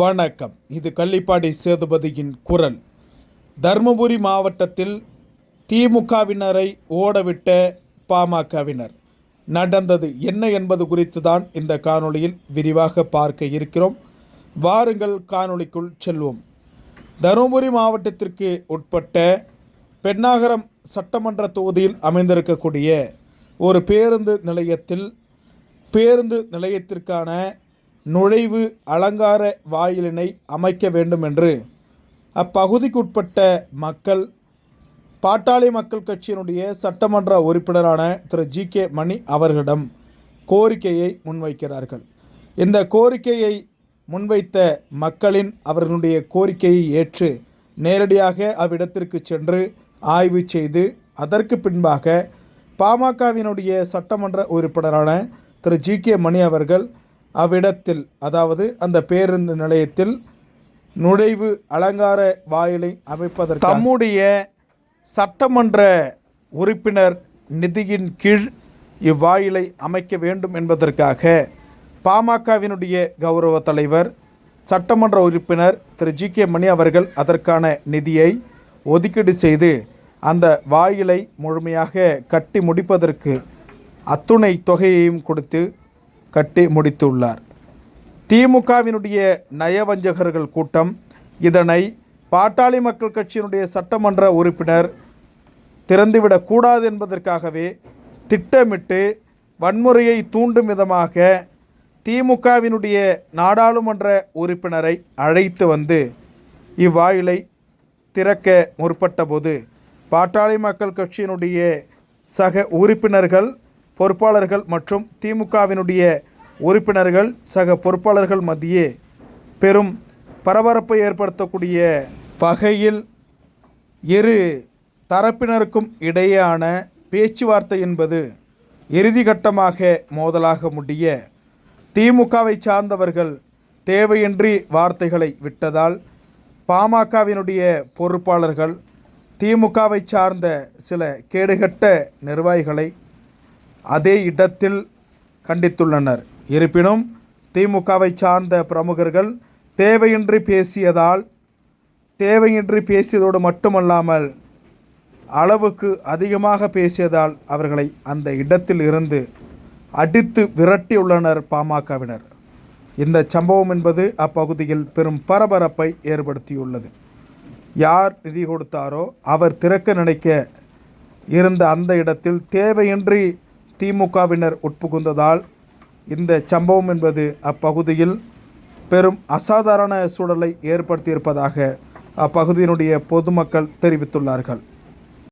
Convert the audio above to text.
வணக்கம். இது கள்ளிப்பாடி சேதுபதியின் குரல். தருமபுரி மாவட்டத்தில் திமுகவினரை ஓடவிட்ட பாமகவினர். நடந்தது என்ன என்பது குறித்து தான் இந்த காணொளியில் விரிவாக பார்க்க இருக்கிறோம். வாருங்கள் காணொளிக்குள் செல்வோம். தருமபுரி மாவட்டத்திற்கு உட்பட்ட பெண்ணாகரம் சட்டமன்ற தொகுதியில் அமைந்திருக்கக்கூடிய ஒரு பேருந்து நிலையத்தில் பேருந்து நிலையத்திற்கான நுழைவு அலங்கார வாயிலினை அமைக்க வேண்டும் என்று அப்பகுதிக்குட்பட்ட மக்கள் பாட்டாளி மக்கள் கட்சியினுடைய சட்டமன்ற உறுப்பினரான திரு. ஜி. கே. மணி அவர்களிடம் கோரிக்கையை முன்வைக்கிறார்கள். இந்த கோரிக்கையை முன்வைத்த மக்களின் அவர்களுடைய கோரிக்கையை ஏற்று நேரடியாக அவ்விடத்திற்கு சென்று ஆய்வு செய்து அதற்கு பின்பாக பாமகவினுடைய சட்டமன்ற உறுப்பினரான திரு. ஜி. கே. மணி அவர்கள் அவ்விடத்தில் அதாவது அந்த பேருந்து நிலையத்தில் நுழைவு அலங்கார வாயிலை அமைப்பதற்கு தம்முடைய சட்டமன்ற உறுப்பினர் நிதியின் கீழ் இவ்வாயிலை அமைக்க வேண்டும் என்பதற்காக பாமகவினுடைய கௌரவ தலைவர் சட்டமன்ற உறுப்பினர் திரு. ஜி. கே. மணி அவர்கள் அதற்கான நிதியை ஒதுக்கீடு செய்து அந்த வாயிலை முழுமையாக கட்டி முடிப்பதற்கு அத்துணை தொகையையும் கொடுத்து கட்டி முடித்துள்ளார். திமுகவினுடைய நயவஞ்சகர்கள் கூட்டம். இதனை பாட்டாளி மக்கள் கட்சியினுடைய சட்டமன்ற உறுப்பினர் திறந்துவிடக்கூடாது என்பதற்காகவே திட்டமிட்டு வன்முறையை தூண்டும் விதமாக திமுகவினுடைய நாடாளுமன்ற உறுப்பினரை அழைத்து வந்து இவ்வாயிலை திறக்க முற்பட்டபோது பாட்டாளி மக்கள் கட்சியினுடைய சக உறுப்பினர்கள் பொறுப்பாளர்கள் மற்றும் திமுகவினுடைய உறுப்பினர்கள் சக பொறுப்பாளர்கள் மத்தியே பெரும் பரபரப்பை ஏற்படுத்தக்கூடிய வகையில் இரு தரப்பினருக்கும் இடையேயான பேச்சுவார்த்தை என்பது இறுதிகட்டமாக மோதலாக முடிய திமுகவை சார்ந்தவர்கள் தேவையின்றி வார்த்தைகளை விட்டதால் பாமகவினுடைய பொறுப்பாளர்கள் திமுகவை சார்ந்த சில கேடுகட்ட நிர்வாகிகளை அதே இடத்தில் கண்டித்துள்ளனர். இருப்பினும் திமுகவை சார்ந்த பிரமுகர்கள் தேவையின்றி பேசியதால் தேவையின்றி பேசியதோடு மட்டுமல்லாமல் அளவுக்கு அதிகமாக பேசியதால் அவர்களை அந்த இடத்தில் இருந்து அடித்து விரட்டியுள்ளனர் பாமகவினர். இந்த சம்பவம் என்பது அப்பகுதியில் பெரும் பரபரப்பை ஏற்படுத்தியுள்ளது. யார் நிதி கொடுத்தாரோ அவர் திறக்க நினைக்க இருந்த அந்த இடத்தில் தேவையின்றி திமுகவினர் உட்புகுந்ததால் இந்த சம்பவம் என்பது அப்பகுதியில் பெரும் அசாதாரண சூழலை ஏற்படுத்தியிருப்பதாக அப்பகுதியினுடைய பொதுமக்கள் தெரிவித்துள்ளார்கள்.